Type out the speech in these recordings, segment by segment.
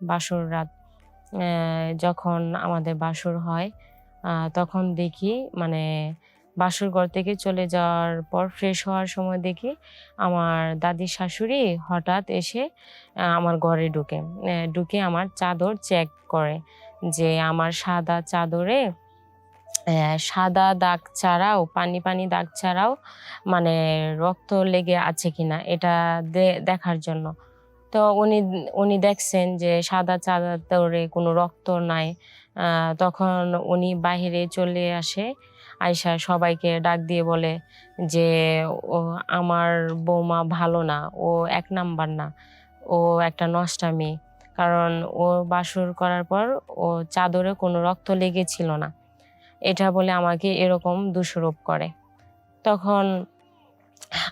বাসর রাত যখন আমাদের বাসর হয় তখন দেখি মানে বাসর ঘর থেকে চলে যাওয়ার পর ফ্রেশ হওয়ার সময় দেখি আমার দাদি শাশুড়ি হঠাৎ এসে আমার ঘরে ঢুকে ঢুকে আমার চাদর চেক করে যে আমার সাদা চাদরে সাদা দাগ ছাড়াও, পানি পানি দাগ ছাড়াও মানে রক্ত লেগে আছে কিনা, এটা দেখার জন্য। তো উনি উনি দেখছেন যে সাদা চাদরে কোনো রক্ত নাই। তখন উনি বাইরে চলে আসে আয়সা সবাইকে ডাক দিয়ে বলে যে, ও, আমার বৌমা ভালো না, ও এক নাম্বার না, ও একটা নষ্টা মেয়ে। কারণ ও বাসর করার পর ও চাদরে কোনো রক্ত লেগেছিল না। এটা বলে আমাকে এরকম দোষারোপ করে। তখন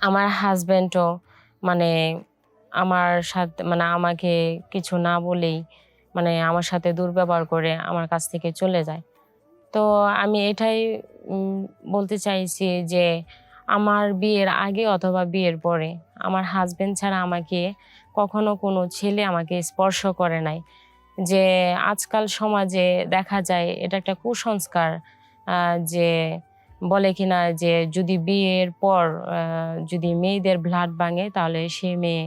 আমার হাজব্যান্ডও মানে আমার সাথে মানে আমাকে কিছু না বলেই মানে আমার সাথে দুর্ব্যবহার করে আমার কাছ থেকে চলে যায়। তো আমি এটাই বলতে চাইছি যে আমার বিয়ের আগে অথবা বিয়ের পরে আমার হাজবেন্ড ছাড়া আমাকে কখনো কোনো ছেলে আমাকে স্পর্শ করে নাই। যে আজকাল সমাজে দেখা যায়, এটা একটা কুসংস্কার যে বলে কিনা যে যদি বিয়ের পর যদি মেয়েদের ব্লাড ভাঙে তাহলে সে মেয়ে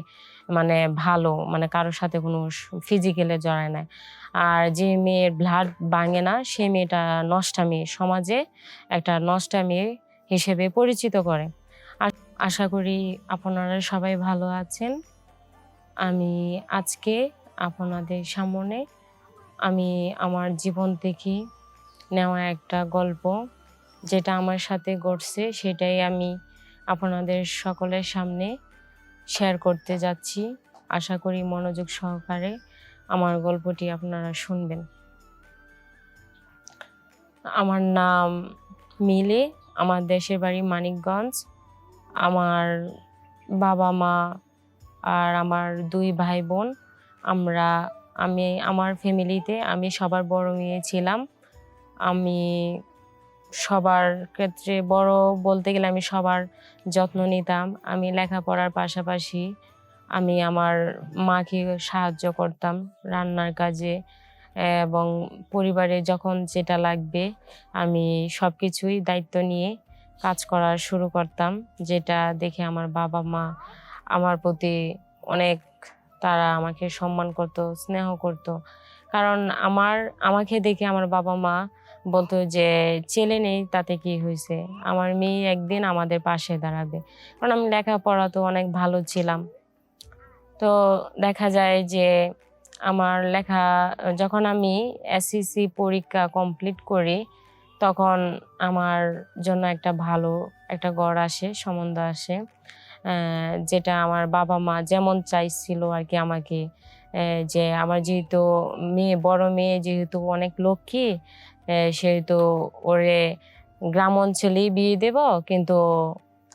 মানে ভালো মানে কারোর সাথে কোনো ফিজিক্যালে জড়ায় না আর যে মেয়ের ব্লাড ভাঙে না, সে মেয়েটা নষ্টা মেয়ে সমাজে একটা নষ্টা মেয়ে হিসেবে পরিচিত করে। আ- আশা করি আপনারা সবাই ভালো আছেন। আমি আজকে আপনাদের সামনে আমি আমার জীবন থেকে নেওয়া একটা গল্প, যেটা আমার সাথে ঘটছে, সেটাই আমি আপনাদের সকলের সামনে শেয়ার করতে যাচ্ছি। আশা করি মনোযোগ সহকারে আমার গল্পটি আপনারা শুনবেন। আমার নাম মিলে, আমার দেশের বাড়ি মানিকগঞ্জ। আমার বাবা মা আর আমার দুই ভাই বোন আমরা, আমি, আমার ফ্যামিলিতে আমি সবার বড় মেয়ে ছিলাম। আমি সবার ক্ষেত্রে বড় বলতে গেলে আমি সবার যত্ন নিতাম। আমি লেখাপড়ার পাশাপাশি আমি আমার মাকে সাহায্য করতাম রান্নার কাজে এবং পরিবারে যখন যেটা লাগবে আমি সব কিছুই দায়িত্ব নিয়ে কাজ করা শুরু করতাম, যেটা দেখে আমার বাবা মা আমার প্রতি অনেক তারা আমাকে সম্মান করত, স্নেহ করত। কারণ আমার, আমাকে দেখে আমার বাবা মা বলতো যে, ছেলে নেই, তাতে কি হয়েছে আমার মেয়ে একদিন আমাদের পাশে দাঁড়াবে। কারণ আমি লেখাপড়া তো অনেক ভালো ছিলাম। তো দেখা যায় যে, আমার লেখা, যখন আমি এসএসসি পরীক্ষা কমপ্লিট করি, তখন আমার জন্য একটা ভালো একটা গড় আসে, সম্বন্ধ আসে যেটা আমার বাবা মা যেমন চাইছিল আর কি আমাকে যে, আমার যেহেতু মেয়ে, বড় মেয়ে যেহেতু অনেক লক্ষ্মী সেহেতু ওরে গ্রাম অঞ্চলেই বিয়ে দেব, কিন্তু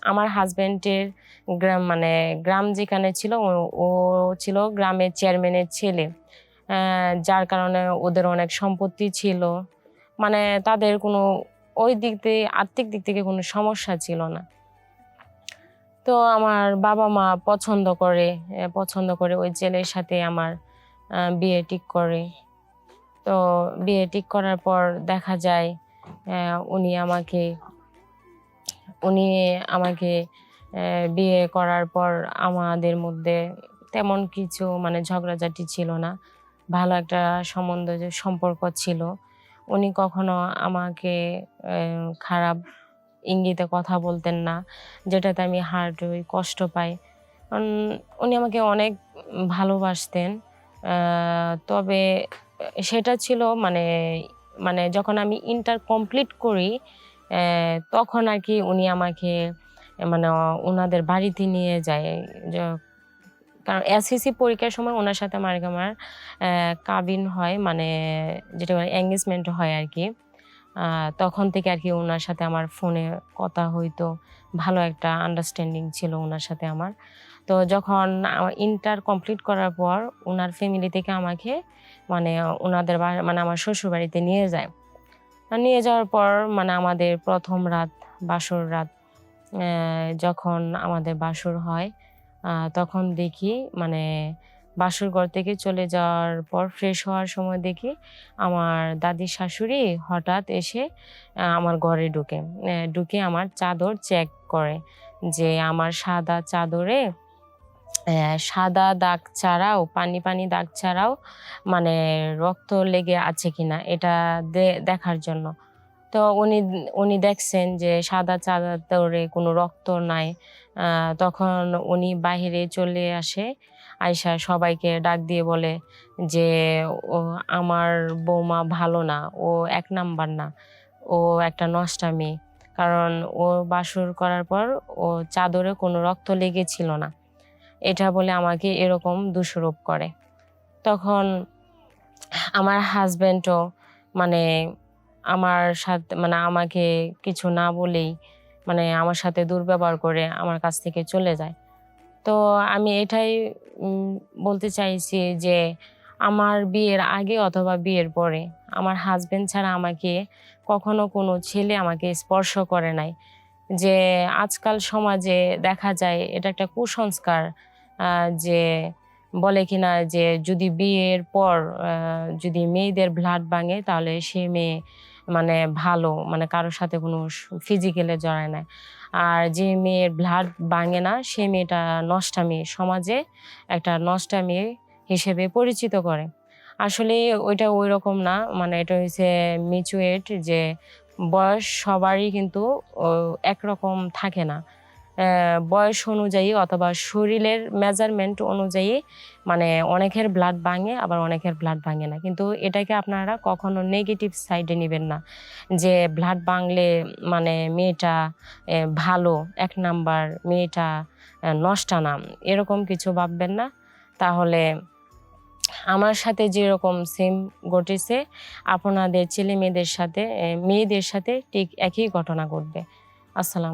আমার হাজব্যান্ডের গ্রাম মানে গ্রাম যেখানে ছিল, ও- ছিল গ্রামের চেয়ারম্যানের ছেলে। যার কারণে ওদের অনেক সম্পত্তি ছিল। মানে তাদের কোনো ওই দিক থেকে আর্থিক দিক থেকে কোনো সমস্যা ছিল না। তো আমার বাবা মা পছন্দ করে পছন্দ করে ওই ছেলের সাথে আমার বিয়ে ঠিক করে। তো বিয়ে ঠিক করার পর দেখা যায় উনি আমাকে উনি আমাকে বিয়ে করার পর আমাদের মধ্যে তেমন কিছু মানে ঝগড়াঝাটি ছিল না। ভালো একটা সম্বন্ধ যে সম্পর্ক ছিল। উনি কখনো আমাকে খারাপ ইঙ্গিতে কথা বলতেন না, যেটাতে আমি হার্ট হই কষ্ট পাই। উনি আমাকে অনেক ভালোবাসতেন তবে সেটা ছিল মানে মানে যখন আমি ইন্টার কমপ্লিট করি তখন আর কি উনি আমাকে মানে ওনাদের বাড়িতে নিয়ে যায়। কারণ এসএসসি পরীক্ষার সময় ওনার সাথে আমার আমার কাবিন হয় মানে যেটা এঙ্গেজমেন্ট হয় আর কি। তখন থেকে আর কি ওনার সাথে আমার ফোনে কথা হইতো। ভালো একটা আন্ডারস্ট্যান্ডিং ছিল ওনার সাথে আমার। তো যখন ইন্টার কমপ্লিট করার পর ওনার ফ্যামিলি থেকে আমাকে মানে ওনাদের মানে আমার শ্বশুর বাড়িতে নিয়ে যায়। নিয়ে যাওয়ার পর মানে আমাদের প্রথম রাত, বাসর রাত যখন আমাদের বাসর হয় তখন দেখি মানে বাসর ঘর থেকে চলে যাওয়ার পর ফ্রেশ হওয়ার সময় দেখি আমার দাদি শাশুড়ি হঠাৎ এসে আমার ঘরে ঢুকে ঢুকে আমার চাদর চেক করে যে আমার সাদা চাদরে সাদা দাগ ছাড়াও, পানি পানি দাগ ছাড়াও মানে রক্ত লেগে আছে কিনা, এটা দেখার জন্য। তো উনি উনি দেখছেন যে সাদা চাদরে কোনো রক্ত নাই। তখন উনি বাইরে চলে আসে আয়সা সবাইকে ডাক দিয়ে বলে যে, ও আমার বৌমা ভালো না, ও এক নাম্বার না, ও একটা নষ্টা মেয়ে কারণ ও বাসর করার পর ও চাদরে কোনো রক্ত লেগেছিল না। এটা বলে আমাকে এরকম দোষারোপ করে। তখন আমার হাজব্যান্ডও মানে আমার সাথে মানে আমাকে কিছু না বলেই মানে আমার সাথে দুর্ব্যবহার করে আমার কাছ থেকে চলে যায়। তো আমি এটাই বলতে চাইছি যে আমার বিয়ের আগে অথবা বিয়ের পরে আমার হাজবেন্ড ছাড়া আমাকে কখনো কোনো ছেলে আমাকে স্পর্শ করে নাই। যে আজকাল সমাজে দেখা যায়, এটা একটা কুসংস্কার যে বলে কিনা যে যদি বিয়ের পর যদি মেয়েদের ব্লাড ভাঙে তাহলে সে মেয়ে মানে ভালো মানে কারোর সাথে কোনো ফিজিক্যালে জড়ায় না আর যে মেয়ের ব্লাড ভাঙে না, সে মেয়েটা নষ্টা মেয়ে সমাজে একটা নষ্টা মেয়ে হিসেবে পরিচিত করে। আসলে ওইটা ওই রকম না মানে এটা হচ্ছে মিচুয়েট যে বয়স সবারই কিন্তু একরকম থাকে না। বয়স অনুযায়ী অথবা শরীরের মেজারমেন্ট অনুযায়ী মানে অনেকের ব্লাড ভাঙে, আবার অনেকের ব্লাড ভাঙে না। কিন্তু এটাকে আপনারা কখনো নেগেটিভ সাইডে নেবেন না। যে ব্লাড ভাঙলে মানে মেয়েটা ভালো, এক নাম্বার মেয়েটা নষ্টা না, এরকম কিছু ভাববেন না। তাহলে আমার সাথে যেরকম সেম ঘটেছে, আপনাদের ছেলে মেয়েদের সাথে মেয়েদের সাথে ঠিক একই ঘটনা ঘটবে। আসসালাম